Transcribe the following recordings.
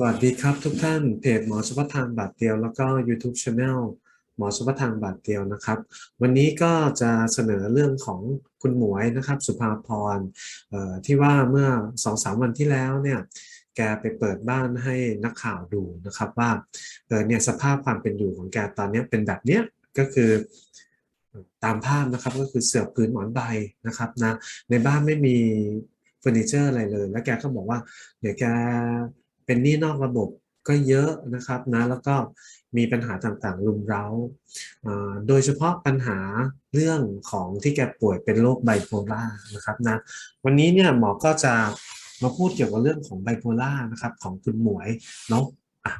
สวัสดีครับทุกท่านเพจหมอสุภทางบาทเดียวแล้วก็ YouTube Channel หมอสุภทางบาทเดียวนะครับ วันนี้ก็จะเสนอเรื่องของคุณหมวยนะครับสุภาพรที่ว่าเมื่อสองสามวันที่แล้วเนี่ยแกไปเปิดบ้านให้นักข่าวดูนะครับว่าเออเนี่ยสภาพความเป็นอยู่ของแกตอนนี้เป็นแบบเนี้ยก็คือตามภาพนะครับก็คือเสื่อพื้นหมอนใบนะครับนะในบ้านไม่มีเฟอร์นิเจอร์อะไรเลย แล้วแกก็บอกว่าเดี๋ยวแก เป็นหนี้นอกระบบก็เยอะนะครับนะแล้วก็มีปัญหาต่างๆ รุมเร้าอ่าโดยเฉพาะปัญหาเรื่องของที่แกป่วยเป็นโรคไบโพล่านะครับนะวันนี้เนี่ยหมอก็จะมาพูดเกี่ยวกับเรื่องของไบโพล่านะครับของคุณหมวยเนาะอะ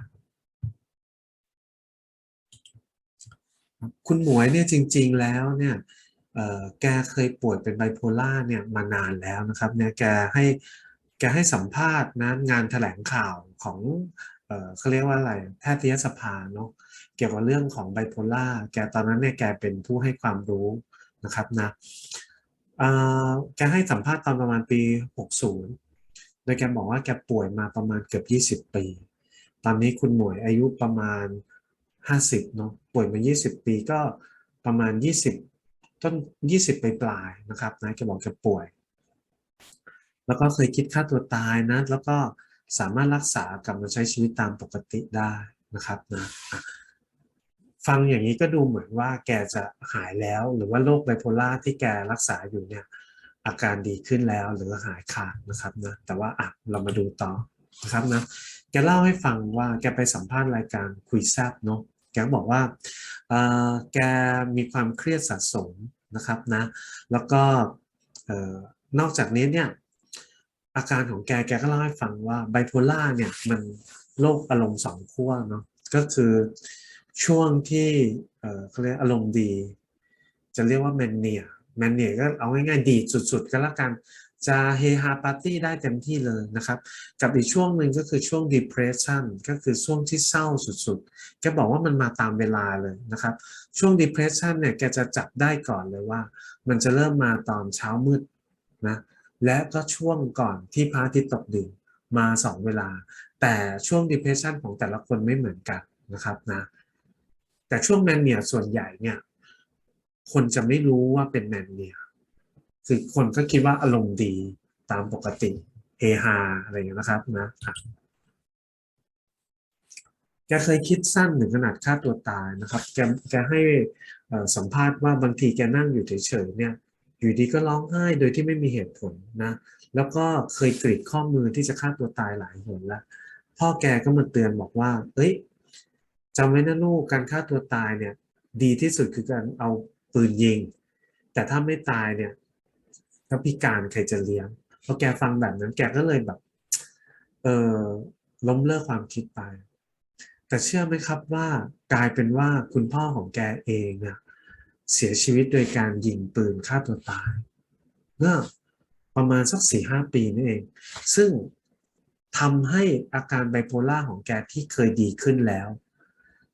คุณหมวยเนี่ยจริง ๆ แล้วเนี่ยแกเคยป่วยเป็นไบโพล่าเนี่ยมานานแล้วนะครับเนี่ยแกให้แกให้สัมภาษณ์นะงานแถลงข่าว ของเขาเรียกว่าอะไรแพทยสภาเนาะเกี่ยวกับเรื่องของไบโพล่าแกตอนนั้นเนี่ยแกเป็นผู้ให้ความรู้นะครับนะแกให้สัมภาษณ์ตอนประมาณปี 60 โดยแกบอกว่าแกป่วยมาประมาณเกือบ 20 ปี ตอนนี้คุณหมวยอายุประมาณ 50เนาะป่วยมา 20 ปีก็ประมาณ 20 ต้น 20 ไปปลายนะครับนะแกบอกแกป่วย แล้วก็เคยคิดฆ่าตัวตายนะ แล้วก็ สามารถรักษากลับมาใช้ชีวิตตามปกติได้นะครับนะฟังอย่างนี้ก็ดูเหมือนว่าแกจะหายแล้วหรือว่าโรคไบโพล่าที่แกรักษาอยู่เนี่ยอาการดีขึ้นแล้วหรือหายขาดนะครับนะแต่ว่าอะเรามาดูต่อนะครับนะแกเล่าให้ฟังว่าแกไปสัมภาษณ์รายการคุยแซบเนาะแกบอกว่าเออแกมีความเครียดสะสมนะครับนะแล้วก็นอกจากนี้เนี่ย อาการของแกแกก็เล่าให้ฟังว่าไบโพล่าเนี่ยมันโรคอารมณ์สองขั้วเนาะก็คือช่วงที่เอ่อเขาเรียกอารมณ์ดี จะเรียกว่าแมนเนียแมนเนียก็เอาง่ายๆดีสุดๆก็แล้วกันจะเฮฮาปาร์ตี้ได้เต็มที่เลยนะครับ กับอีกช่วงหนึ่งก็คือช่วง depression ก็คือช่วงที่เศร้าสุดๆแกบอกว่ามันมาตามเวลาเลยนะครับ ช่วง depression เนี่ยแกจะจับได้ก่อนเลยว่า มันจะเริ่มมาตอนเช้ามืดนะ และก็ช่วงก่อนที่พระอาทิตย์ตกดินมาสองเวลา แต่ช่วง depression ของแต่ละคนไม่เหมือนกันนะครับนะแต่ช่วงแมนเนียส่วนใหญ่เนี่ยคนจะไม่รู้ว่าเป็นแมนเนียคือคนก็คิดว่าอารมณ์ดีตามปกติเฮฮาอะไรอย่างเงี้ยนะครับนะแกเคยคิดสั้นถึงขนาดฆ่าตัวตายนะครับ แกแกให้สัมภาษณ์ว่าบางทีแกนั่งอยู่เฉยๆเนี่ย อยู่ดีก็ร้องไห้โดยที่ไม่มีเหตุผลนะ แล้วก็เคยกรีดข้อมือที่จะฆ่าตัวตายหลายหนแล้ว พ่อแกก็มาเตือนบอกว่า เอ้ยจำไว้นะลูกการฆ่าตัวตายเนี่ย ดีที่สุดคือการเอาปืนยิง แต่ถ้าไม่ตายเนี่ยถ้าพิการใครจะเลี้ยงพอแกฟังแบบนั้นแกก็เลยแบบ เออล้มเลิกความคิดไป แต่เชื่อไหมครับว่ากลายเป็นว่าคุณพ่อของแกเองเนี่ย เสียชีวิตโดยการยิงปืนฆ่าตัวตายเมื่อประมาณสักสี่ห้าปีนี่เอง ซึ่งทำให้อาการไบโพล่าของแกที่เคยดีขึ้นแล้ว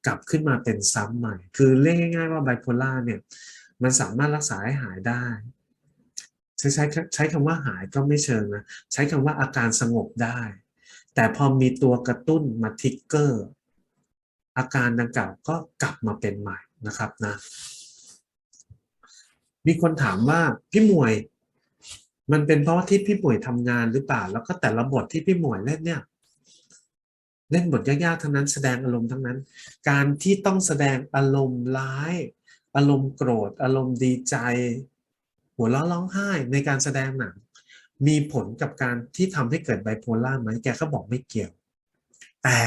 กลับขึ้นมาเป็นซ้ำใหม่ คือเรียกง่าย ๆ ว่าไบโพล่าเนี่ยมันสามารถรักษาให้หายได้ ใช้ใช้ใช้คำว่าหายก็ไม่เชิงนะใช้คำว่าอาการสงบได้ แต่พอมีตัวกระตุ้นมาทิกเกอร์ อาการดังกล่าวก็กลับมาเป็นใหม่นะครับนะ มีคนถามว่าพี่หมวย มันเป็นเพราะว่าที่พี่หมวยทำงานหรือเปล่า แล้วก็แต่ละบทที่พี่หมวยเล่นเนี่ย เล่นบทยากๆทั้งนั้นแสดงอารมณ์ทั้งนั้น การที่ต้องแสดงอารมณ์ร้าย อารมณ์โกรธ อารมณ์ดีใจ หัวเราะร้องไห้ในการแสดงหนังมีผลกับการที่ทำให้เกิดไบโพล่าไหมแกก็บอกไม่เกี่ยว แต่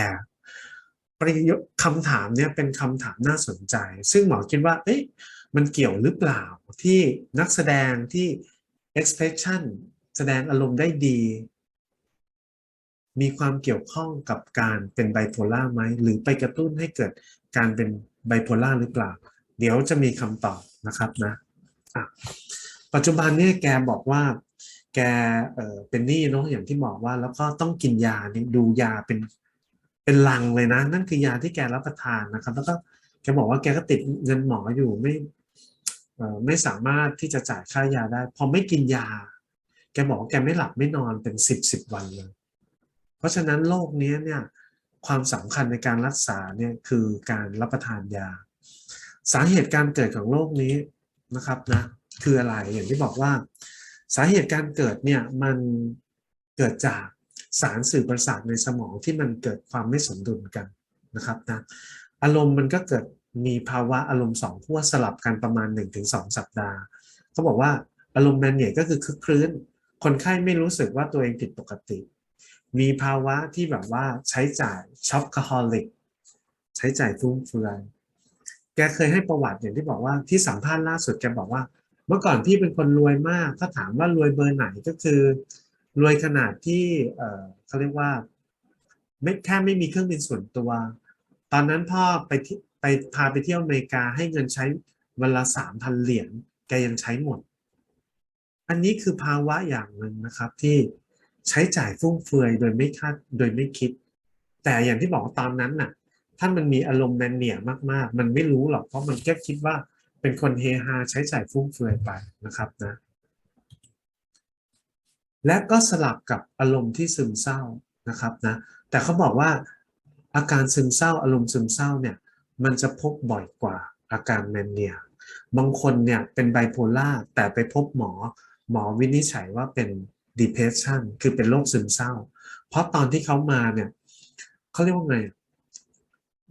ประโยคคำถามเนี่ยเป็นคำถามน่าสนใจ ซึ่งหมอคิดว่า เอ๊ะ มันเกี่ยวหรือเปล่าที่นักแสดงที่ expression แสดงอารมณ์ได้ดี มีความเกี่ยวข้องกับการเป็นไบโพล่าไหมหรือไปกระตุ้นให้เกิดการเป็นไบโพล่าหรือเปล่า เดี๋ยวจะมีคำตอบนะครับนะะปัจจุบันเนี่ยแกบอกว่าแกเเป็นหนี้เนาะอย่างที่บอกว่าแล้วก็ต้องกินยานี่ดูยาเป็นเป็นลังเลยนะ นั่นคือยาที่แกรับประทานนะครับ แล้วก็แกบอกว่าแกก็ติดเงินหมออยู่ไม่ ไม่สามารถที่จะจ่ายค่ายาได้ พอไม่กินยา แกบอกว่าแกไม่หลับไม่นอนเป็นสิบสิบวันเลย เพราะฉะนั้นโรคนี้เนี่ยความสำคัญในการรักษาเนี่ยคือการรับประทานยา สาเหตุการเกิดของโรคนี้นะครับนะคืออะไรอย่างที่บอกว่า สาเหตุการเกิดเนี่ยมันเกิดจากสารสื่อประสาทในสมองที่มันเกิดความไม่สมดุลกันนะครับนะอารมณ์มันก็เกิด มีภาวะอารมณ์สองขั้วสลับกันประมาณ 1-2 สัปดาห์ เขาบอกว่าอารมณ์แมนเนียก็คือคึกครื้น คนไข้ไม่รู้สึกว่าตัวเองผิดปกติ มีภาวะที่แบบว่าใช้จ่ายช็อปคาฮอลิกใช้จ่ายฟุ่มเฟือยแกเคยให้ประวัติอย่างที่บอกว่าที่สัมภาษณ์ล่าสุดแกบอกว่า เมื่อก่อนพี่เป็นคนรวยมาก ถ้าถามว่ารวยเบอร์ไหนก็คือ รวยขนาดที่เออเขาเรียกว่าไม่แค่ไม่มีเครื่องบินส่วนตัว ตอนนั้นพ่อไปที่ ไปพาไปเที่ยวอเมริกาให้เงินใช้วันละสามพันเหรียญแกยังใช้หมด อันนี้คือภาวะอย่างหนึ่งนะครับที่ใช้จ่ายฟุ่มเฟือยโดยไม่คาดโดยไม่คิด แต่อย่างที่บอกว่าตอนนั้นน่ะท่านมันมีอารมณ์แมนเนียมากๆ มันไม่รู้หรอกเพราะมันแค่คิดว่าเป็นคนเฮฮาใช้จ่ายฟุ่มเฟือยไปนะครับนะ และก็สลับกับอารมณ์ที่ซึมเศร้านะครับนะ แต่เขาบอกว่าอาการซึมเศร้าอารมณ์ซึมเศร้าเนี่ย มันจะพบบ่อยกว่าอาการแมนเนีย บางคนเนี่ยเป็นไบโพล่าแต่ไปพบหมอ หมอวินิจฉัยว่าเป็น depression คือเป็นโรคซึมเศร้า เพราะตอนที่เขามาเนี่ยเขาเรียกว่าไง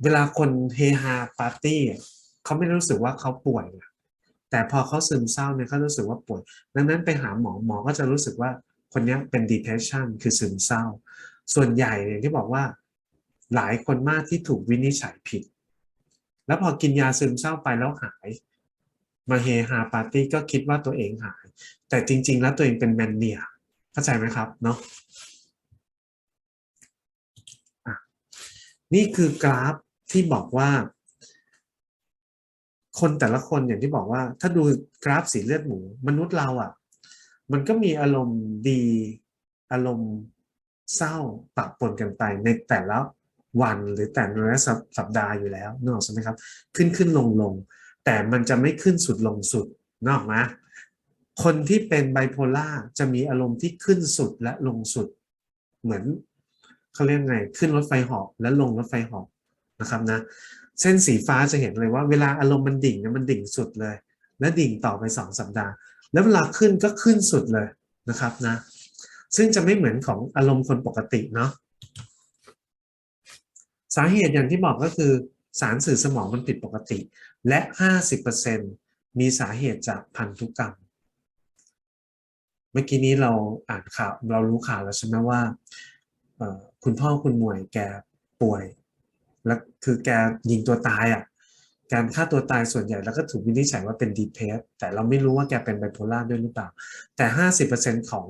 เวลาคนเฮฮาปาร์ตี้เขาไม่รู้สึกว่าเขาป่วย แต่พอเขาซึมเศร้าเนี่ยเขารู้สึกว่าป่วย ดังนั้นไปหาหมอหมอก็จะรู้สึกว่าคนนี้เป็น depression คือซึมเศร้า ส่วนใหญ่เนี่ยที่บอกว่าหลายคนมากที่ถูกวินิจฉัยผิด แล้วพอกินยาซึมเศร้าไปแล้วหาย มาเฮฮาปาร์ตี้ก็คิดว่าตัวเองหาย แต่จริง ๆ แล้วตัวเองเป็นแมนเนียเข้าใจไหมครับเนาะอะนี่คือกราฟที่บอกว่า คนแต่ละคนอย่างที่บอกว่า ถ้าดูกราฟสีเลือดหมู มนุษย์เราอะ มันก็มีอารมณ์ดีอารมณ์เศร้าปะปนกันไปในแต่ละ วันหรือแต่ละสัปดาห์อยู่แล้วนึกออกใช่ไหมครับ ขึ้นขึ้นลงลงแต่มันจะไม่ขึ้นสุดลงสุดนกออกไหมคนที่เป็นไบโพล่าจะมีอารมณ์ที่ขึ้นสุดและลงสุด เหมือนเขาเรียกไงขึ้นรถไฟหาะและลงรถไฟหาะนะครับนะเส้นสีฟ้าจะเห็นเลยว่าเวลาอารมณ์มันดิ่งเนี่ยมันดิ่งสุดเลย และดิ่งต่อไปสองสัปดาห์ แล้วเวลาขึ้นก็ขึ้นสุดเลยนะครับนะซึ่งจะไม่เหมือนของอารมณ์คนปกติเนาะ สาเหตุอย่างที่บอกก็คือสารสื่อสมองมันผิดปกติ และ 50%มีสาเหตุจากพันธุกรรม เมื่อกี้นี้เราอ่านข่าวเรารู้ข่าวแล้วใช่ไหมว่า คุณพ่อคุณหมวยแกป่วย แล้วคือแกยิงตัวตายอะ่ะ การฆ่าตัวตายส่วนใหญ่แล้วก็ถูกวินิจฉัยว่าเป็นดีเพสแต่เราไม่รู้ว่าแกเป็นไบโพล่าด้วยหรือเปล่า แต่ 50%ของ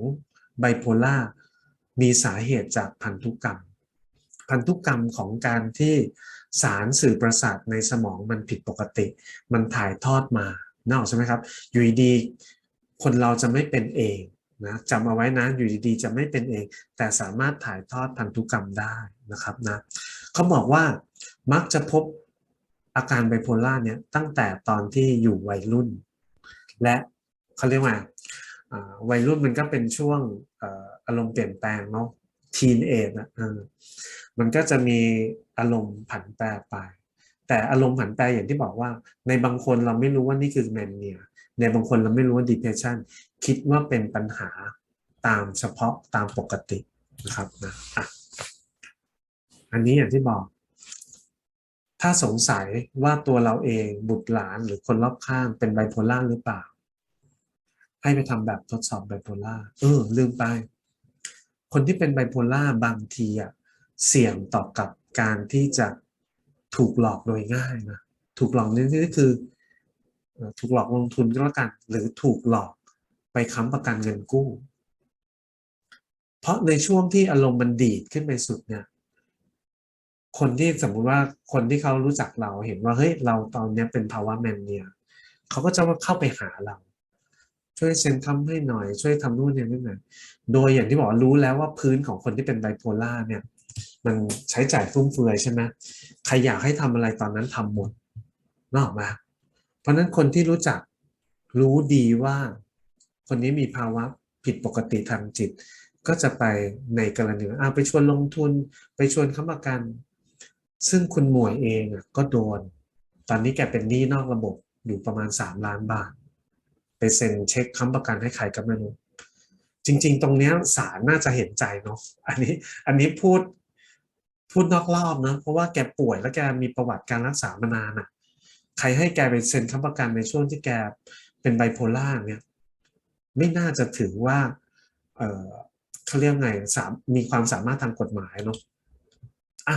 ไบโพล่ามีสาเหตุจากพันธุกรรม พันธุกรรมของการที่สารสื่อประสาทในสมองมันผิดปกติ มันถ่ายทอดมานอกใช่ไหมครับ อยู่ดีคนเราจะไม่เป็นเองนะจำเอาไว้นะอยู่ดีๆ จะไม่เป็นเอง แต่สามารถถ่ายทอดพันธุกรรมได้นะครับนะเขาบอกว่ามักจะพบอาการไบโพล่าเนี่ยตั้งแต่ตอนที่อยู่วัยรุ่น และเขาเรียกว่าวัยรุ่นมันก็เป็นช่วงอารมณ์เปลี่ยนแปลงเนาะ ทีนเอจนะมันก็จะมีอารมณ์ผันแปรไป แต่อารมณ์ผันแปรอย่างที่บอกว่า ในบางคนเราไม่รู้ว่านี่คือแมนเนียในบางคนเราไม่รู้ว่า depression คิดว่าเป็นปัญหาตามเฉพาะตามปกตินะครับนะอะอันนี้อย่างที่บอก ถ้าสงสัยว่าตัวเราเองบุตรหลานหรือคนรอบข้างเป็นไบโพล่าหรือเปล่า ให้ไปทำแบบทดสอบไบโพล่าเออลืมไป คนที่เป็นไบโพล่าบางทีอะเสี่ยงต่อกับการที่จะถูกหลอกโดยง่ายนะถูกหลอกนี่ก็คือ ถูกหลอกลงทุนก็แล้วกัน หรือถูกหลอกไปค้ำประกันเงินกู้ เพราะในช่วงที่อารมณ์มันดีดขึ้นไปสุดเนี่ยคนที่สมมุติว่าคนที่เขารู้จักเราเห็นว่าเฮ้ยเราตอนนี้เป็นภาวะแมนเนียเขาก็จะมาเข้าไปหาเรา ช่วยเซ็นคำให้หน่อย ช่วยทำนู่นนี่นั่นหน่อยโดยอย่างที่บอกรู้แล้วว่าพื้นของคนที่เป็นไบโพล่าเนี่ย มันใช้จ่ายฟุ่มเฟือยใช่ไหมใครอยากให้ทำอะไรตอนนั้นทำหมดนอกมา เพราะนั้นคนที่รู้จักรู้ดีว่า คนนี้มีภาวะผิดปกติทางจิต ก็จะไปในกรณีอ้าไปชวนลงทุนไปชวนค้ำประกัน ซึ่งคุณหมวยเองก็โดน ตอนนี้แกเป็นหนี้นอกระบบอยู่ประมาณสามล้านบาท ไปเซ็นเช็คค้ำประกันให้ใครก็ไม่รู้จริง ๆ ตรงเนี้ยศาลน่าจะเห็นใจเนาะอันนี้อันนี้พูดพูดนอกรอบนะเพราะว่าแกป่วยแล้วแกมีประวัติการรักษามานานอะใครให้แกไปเซ็นค้ำประกันในช่วงที่แกเป็นไบโพล่าเนี่ย ไม่น่าจะถือว่า เออเขาเรียกไงสามมีความสามารถทางกฎหมายเนาะอะ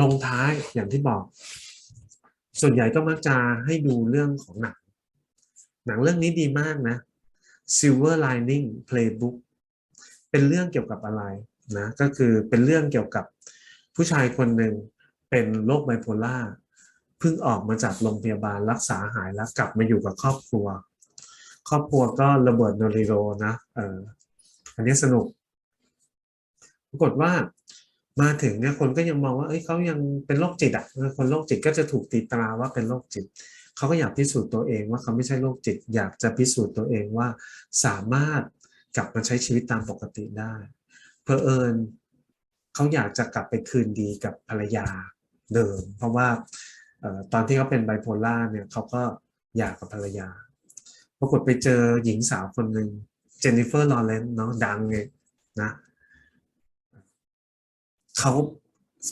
ลงท้ายอย่างที่บอก ส่วนใหญ่ก็มักจะให้ดูเรื่องของหนัง หนังเรื่องนี้ดีมากนะ Silver Lining Playbook เป็นเรื่องเกี่ยวกับอะไรนะก็คือเป็นเรื่องเกี่ยวกับผู้ชายคนหนึ่งเป็นโรคไบโพล่าเพิ่งออกมาจากโรงพยาบาลรักษาหายแล้วกลับมาอยู่กับครอบครัว ครอบครัวก็ระเบิดโนริโรนะเอออันนี้สนุก ปรากฏว่ามาถึงเนี่ยคนก็ยังมองว่าเอ้ยเขายังเป็นโรคจิตอะคนโรคจิตก็จะถูกตีตราว่าเป็นโรคจิต เขาก็อยากพิสูจน์ตัวเองว่าเขาไม่ใช่โรคจิต อยากจะพิสูจน์ตัวเองว่าสามารถกลับมาใช้ชีวิตตามปกติได้ เพอเอิญเขาอยากจะกลับไปคืนดีกับภรรยาเดิม เพราะว่าตอนที่เขาเป็นไบโพล่าเนี่ยเขาก็อยากกับภรรยา ปรากฏไปเจอหญิงสาวคนหนึ่งเจนนิเฟอร์ลอเรนซ์เนาะดังไงนะเขา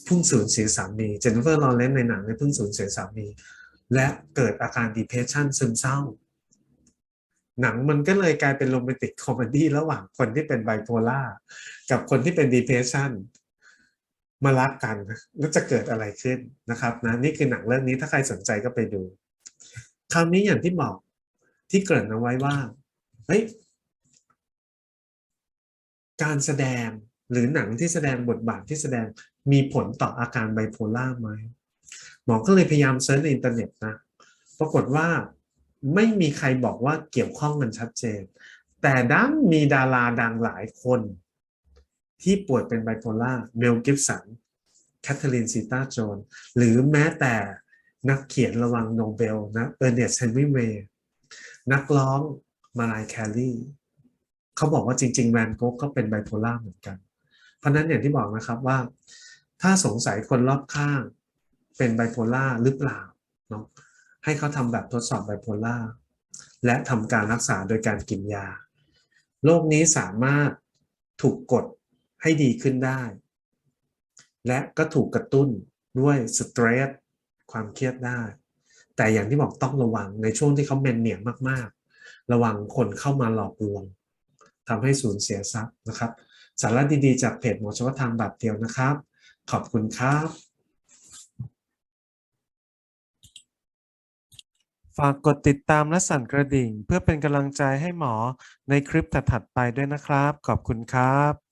เพิ่งสูญเสียสามี เจนนิเฟอร์ลอเรนซ์ในหนังเนี่ยเพิ่งสูญเสียสามี และเกิดอาการ depression ซึมเศร้า หนังมันก็เลยกลายเป็นโรแมนติกคอมเมดี้ระหว่างคนที่เป็นไบโพล่ากับคนที่เป็น depression มารักกันแล้วจะเกิดอะไรขึ้นนะครับนะนี่คือหนังเรื่องนี้ถ้าใครสนใจก็ไปดู คราวนี้อย่างที่บอกที่เกริ่นเอาไว้ว่าเฮ้ยการแสดงหรือหนังที่แสดงบทบาทที่แสดงมีผลต่ออาการไบโพล่าไหม มอก็เลยพยายามเซิร์ชในอินเทอร์เน็ตนะ ปรากฏว่าไม่มีใครบอกว่าเกี่ยวข้องกันชัดเจน แต่ดันมีดาราดังหลายคน ที่ป่วยเป็นไบโพล่าเมลกิฟสันแคทเธอรีนซีตาโจนหรือแม้แต่นักเขียนระวังโนเบลนะเออร์เนสต์เฮนรี่เวย์นักร้องมาลายแคลรี่เขาบอกว่าจริงๆแวนโก๊กก็เป็นไบโพล่าเหมือนกัน เพราะนั้นอย่างที่บอกนะครับว่า ถ้าสงสัยคนรอบข้าง เป็นไบโพล่าหรือเปล่าเนาะให้เขาทำแบบทดสอบไบโพล่าและทำการรักษาโดยการกินยาโรคนี้สามารถถูกกดให้ดีขึ้นได้ และก็ถูกกระตุ้นด้วยสเตรสความเครียดได้ แต่อย่างที่บอกต้องระวังในช่วงที่เขาเมนเนียมากๆ ระวังคนเข้ามาหลอกลวงทำให้สูญเสียทรัพย์นะครับ สาระดีๆ จากเพจหมอเฉพาะทางแบบเดียวนะครับ ขอบคุณครับ ฝากกดติดตามและสั่นกระดิ่ง เพื่อเป็นกำลังใจให้หมอในคลิปถัดๆไปด้วยนะครับ ขอบคุณครับ